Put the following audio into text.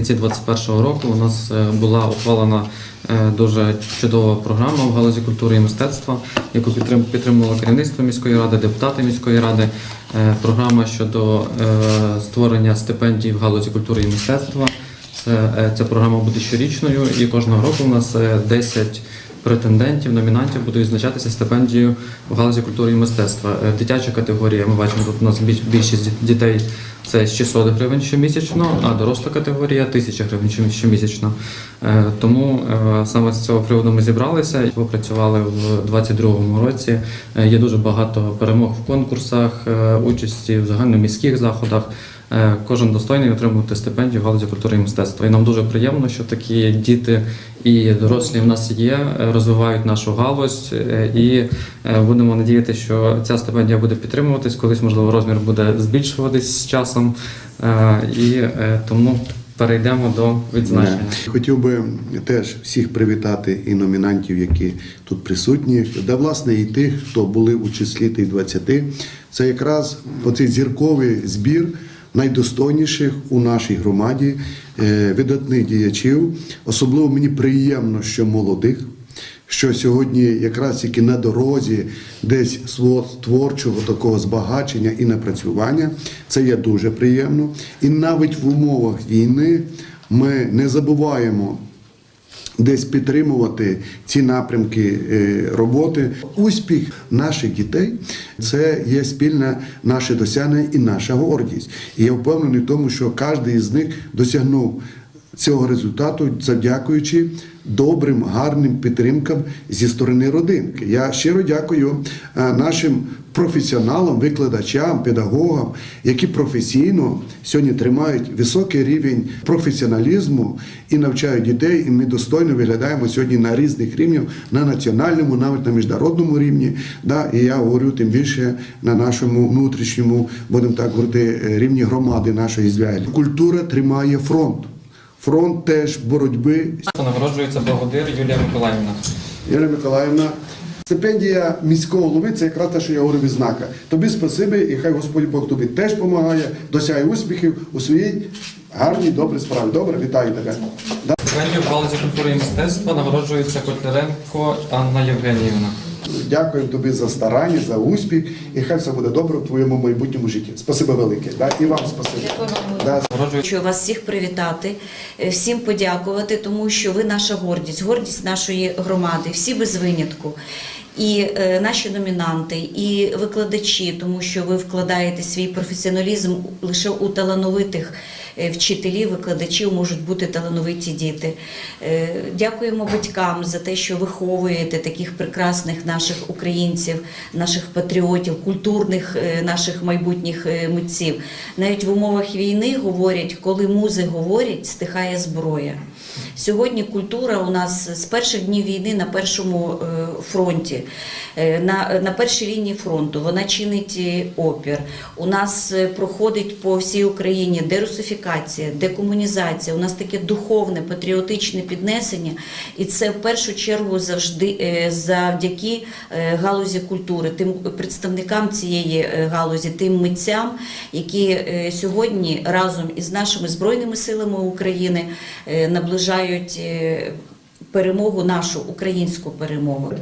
кінці 2021 року у нас е, була ухвалена е, дуже чудова програма в галузі культури і мистецтва, яку підтрим- підтримувало керівництво міської ради, депутати міської ради. Е, Програма щодо створення стипендій в галузі культури і мистецтва. Ця програма буде щорічною, і кожного року у нас е, 10 претендентів, номінантів будуть відзначатися стипендією в галузі культури і мистецтва. Е, Дитяча категорія, ми бачимо, тут у нас більшість дітей це 600 гривень щомісячно, а доросла категорія 1000 гривень щомісячно. Е, Тому е, саме з цього приводу ми зібралися попрацювали в 2022 році. Є дуже багато перемог в конкурсах, участі в загальноміських заходах. Е, Кожен достойний отримувати стипендію в галузі культури і мистецтва. І нам дуже приємно, що такі діти і дорослі в нас є, е, розвивають нашу галузь, е, і будемо надіятися, що ця стипендія буде підтримуватись, колись можливо розмір буде збільшуватись з часом. І тому перейдемо до відзначення. Хотів би теж всіх привітати і номінантів, які тут присутні, да власне і тих, хто були у числі тих 20. Це якраз оцей зірковий збір найдостойніших у нашій громаді е, видатних діячів. Особливо мені приємно, що молодих. Що сьогодні якраз тільки на дорозі десь свого творчого такого збагачення і напрацювання, це є дуже приємно. І навіть в умовах війни ми не забуваємо десь підтримувати ці напрямки е, роботи. Успіх наших дітей це є спільне наше досягнення і наша гордість. І я впевнений в тому, що кожен із них досягнув цього результату, завдякуючи добрим, гарним підтримкам зі сторони родинки. Я щиро дякую е, нашим професіоналам, викладачам, педагогам, які професійно сьогодні тримають високий рівень професіоналізму і навчають дітей. І ми достойно виглядаємо сьогодні на різних рівнях, на національному, навіть на міжнародному рівні. Да, і я говорю тим більше на нашому внутрішньому, будемо так говорити, е, рівні громади нашої зв'язі. Культура тримає фронт. Фронт теж боротьби Нагороджується благодир Юлія Миколаївна. Юлія Миколаївна. Стипендія міського голови це якраз те, що я говорю відзнака. Тобі спасибі, і хай Господь Бог тобі теж допомагає, досягає успіхів у своїй гарній, добрій справі. Добре, вітаю тебе. Стипендію в галузі культури і мистецтва нагороджується Котляренко Анна Євгенівна. Дякую тобі за старання, за успіх, і хай все буде добре в твоєму майбутньому житті. Спасибо велике. Да? І вам спасибі. Да. Хочу вас всіх привітати, е, всім подякувати, тому що ви наша гордість, гордість нашої громади, всі без винятку. І е, наші номінанти, і викладачі, тому що ви вкладаєте свій професіоналізм лише у талановитих е, вчителів, викладачів можуть бути талановиті діти. Е, Дякуємо батькам за те, що виховуєте таких прекрасних наших українців, наших патріотів, культурних е, наших майбутніх митців. Навіть в умовах війни говорять, коли музи говорять, стихає зброя. Сьогодні культура у нас з перших днів війни на першому фронті, на, на першій лінії фронту. Вона чинить опір. У нас проходить по всій Україні дерусифікація, декомунізація. У нас таке духовне, патріотичне піднесення, і це в першу чергу завжди е, завдяки е, галузі культури, тим представникам цієї е, галузі, тим митцям, які сьогодні разом із нашими збройними силами України наближають перемогу, нашу українську перемогу.